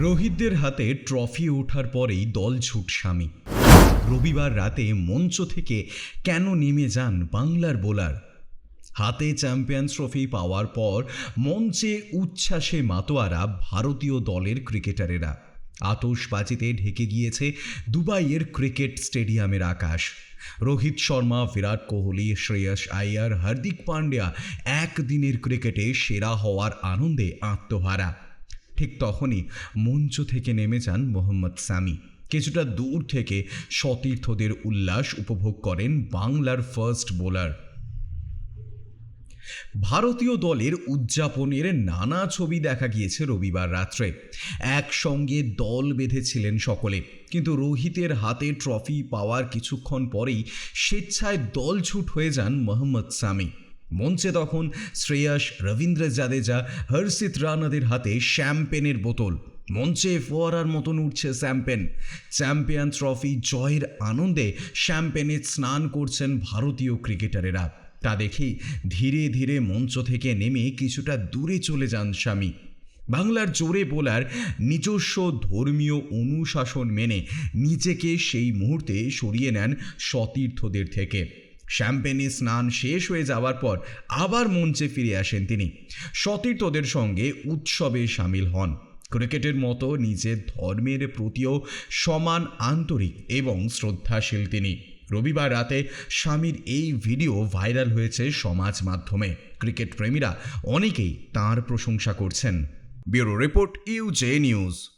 রোহিতদের হাতে ট্রফি ওঠার পরেই দল ছুট স্বামী রবিবার রাতে মঞ্চ থেকে কেন নেমে যান বাংলার বোলার? হাতে চ্যাম্পিয়ন্স ট্রফি পাওয়ার পর মঞ্চে উচ্ছ্বাসে মাতোয়ারা ভারতীয় দলের ক্রিকেটারেরা। আতশবাজিতে ঢেকে গিয়েছে দুবাইয়ের ক্রিকেট স্টেডিয়ামের আকাশ। রোহিত শর্মা, বিরাট কোহলি, শ্রেয়স আইয়ার হার্দিক পান্ডিয়া একদিনের ক্রিকেটে সেরা হওয়ার আনন্দে আত্মহারা। ঠিক তখনই মঞ্চ থেকে নেমে যান মোহাম্মদ সামি কিছুটা দূর থেকে সতীর্থদের উল্লাস উপভোগ করেন বাংলার ফার্স্ট বোলার ভারতীয় দলের উদযাপনের নানা ছবি দেখা গিয়েছে রবিবার রাত্রে। একসঙ্গে দল বেঁধেছিলেন সকলে, কিন্তু রোহিতের হাতে ট্রফি পাওয়ার কিছুক্ষণ পরেই স্বেচ্ছায় দল ছুট হয়ে যান মোহাম্মদ সামি মঞ্চে তখন শ্রেয়াস রবীন্দ্র জাদেজা হর্ষিত রানাদের হাতে শ্যাম্পেনের বোতল। মঞ্চে ফোয়ারার মতন উঠছে শ্যাম্পেন। চ্যাম্পিয়ন ট্রফি জয়ের আনন্দে শ্যাম্পেনে স্নান করছেন ভারতীয় ক্রিকেটারেরা। তা দেখেই ধীরে ধীরে মঞ্চ থেকে নেমে কিছুটা দূরে চলে যান স্বামী। বাংলার জোরে বোলার নিজস্ব ধর্মীয় অনুশাসন মেনে নিজেকে সেই মুহূর্তে সরিয়ে নেন সতীর্থদের থেকে। শ্যাম্পেনে স্নান শেষ হয়ে যাওয়ার পর আবার মঞ্চে ফিরে আসেন তিনি। সতীর্থদের সঙ্গে উৎসবে সামিল হন। ক্রিকেটের মতো নিজের ধর্মের প্রতিও সমান আন্তরিক এবং শ্রদ্ধাশীল তিনি। রবিবার রাতে স্বামীর এই ভিডিও ভাইরাল হয়েছে সমাজ মাধ্যমে। ক্রিকেট প্রেমীরা অনেকেই তার প্রশংসা করছেন। Bureau report UJ news.